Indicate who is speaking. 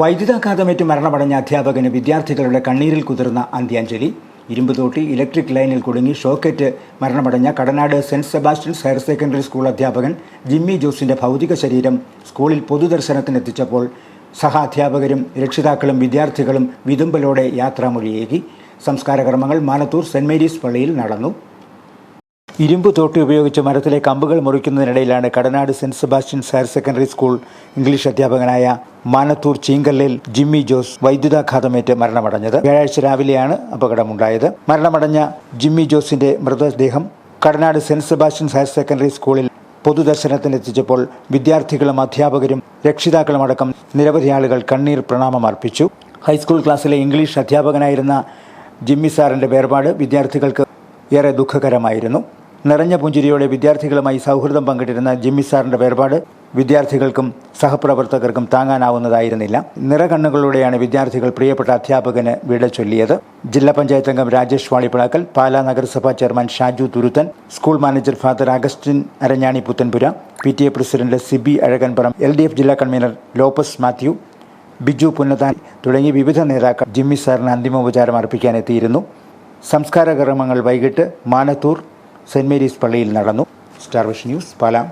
Speaker 1: വൈദ്യുതാഘാതമേറ്റ് മരണമടഞ്ഞ അധ്യാപകന് വിദ്യാർത്ഥികളുടെ കണ്ണീരിൽ കുതിർന്ന അന്ത്യാഞ്ജലി. ഇരുമ്പുതോട്ടി ഇലക്ട്രിക് ലൈനിൽ കുടുങ്ങി ഷോക്കേറ്റ് മരണമടഞ്ഞ Kadanad Saint Sebastian's higher secondary school അധ്യാപകൻ ജിമ്മി ജോസിന്റെ ഭൗതിക ശരീരം സ്കൂളിൽ പൊതുദർശനത്തിനെത്തിച്ചപ്പോൾ സഹാധ്യാപകരും രക്ഷിതാക്കളും വിദ്യാർത്ഥികളും വിതുമ്പലോടെ യാത്രാമൊഴിയേകി. സംസ്കാര കർമ്മങ്ങൾ മാനത്തൂർ സെന്റ് മേരീസ് പള്ളിയിൽ നടന്നു. ഇരുമ്പ് തോട്ടി ഉപയോഗിച്ച് മരത്തിലെ കമ്പുകൾ മുറിക്കുന്നതിനിടയിലാണ് Kadanad Saint Sebastian's higher secondary school English അധ്യാപകനായ മാനത്തൂർ ചീങ്കല്ലിൽ ജിമ്മി ജോസ് വൈദ്യുതാഘാതമേറ്റ് മരണമടഞ്ഞത്. വ്യാഴാഴ്ച രാവിലെയാണ് അപകടമുണ്ടായത്. മരണമടഞ്ഞ ജിമ്മി ജോസിന്റെ മൃതദേഹം Kadanad Saint Sebastian's higher secondary സ്കൂളിൽ പൊതുദർശനത്തിനെത്തിച്ചപ്പോൾ വിദ്യാർത്ഥികളും അധ്യാപകരും രക്ഷിതാക്കളുമടക്കം നിരവധി ആളുകൾ കണ്ണീർ പ്രണാമം അർപ്പിച്ചു. ഹൈസ്കൂൾ ക്ലാസ്സിലെ ഇംഗ്ലീഷ് അധ്യാപകനായിരുന്ന ജിമ്മി സാറിന്റെ വേർപാട് വിദ്യാർത്ഥികൾക്ക് ഏറെ ദുഃഖകരമായിരുന്നു. നിറഞ്ഞ പുഞ്ചിരിയോടെ വിദ്യാർത്ഥികളുമായി സൗഹൃദം പങ്കിട്ടിരുന്ന ജിമ്മി സാറിന്റെ വേർപാട് വിദ്യാർത്ഥികൾക്കും സഹപ്രവർത്തകർക്കും താങ്ങാനാവുന്നതായിരുന്നില്ല. നിറകണ്ണുകളോടെയാണ് വിദ്യാർത്ഥികൾ പ്രിയപ്പെട്ട അധ്യാപകന് വിട ചൊല്ലിയത്. ജില്ലാ പഞ്ചായത്ത് അംഗം രാജേഷ് വാളിപ്പിളാക്കൽ പാലാ നഗരസഭാ chairman Shaju Thuruthan school manager father Augustine Aranjani Puthenpura P T A president Sibi Azhakanpuram L D F ജില്ലാ കൺവീനർ ലോപ്പസ് മാത്യു ബിജു പുന്നതാൻ തുടങ്ങി വിവിധ നേതാക്കൾ ജിമ്മി സാറിന് അന്തിമോപചാരം അർപ്പിക്കാനെത്തിയിരുന്നു സംസ്കാര കർമ്മങ്ങൾ വൈകിട്ട് മാനത്തൂർ സെന്റ് മേരീസ് പള്ളിയിൽ നടന്നു. Star vision news പാലാം.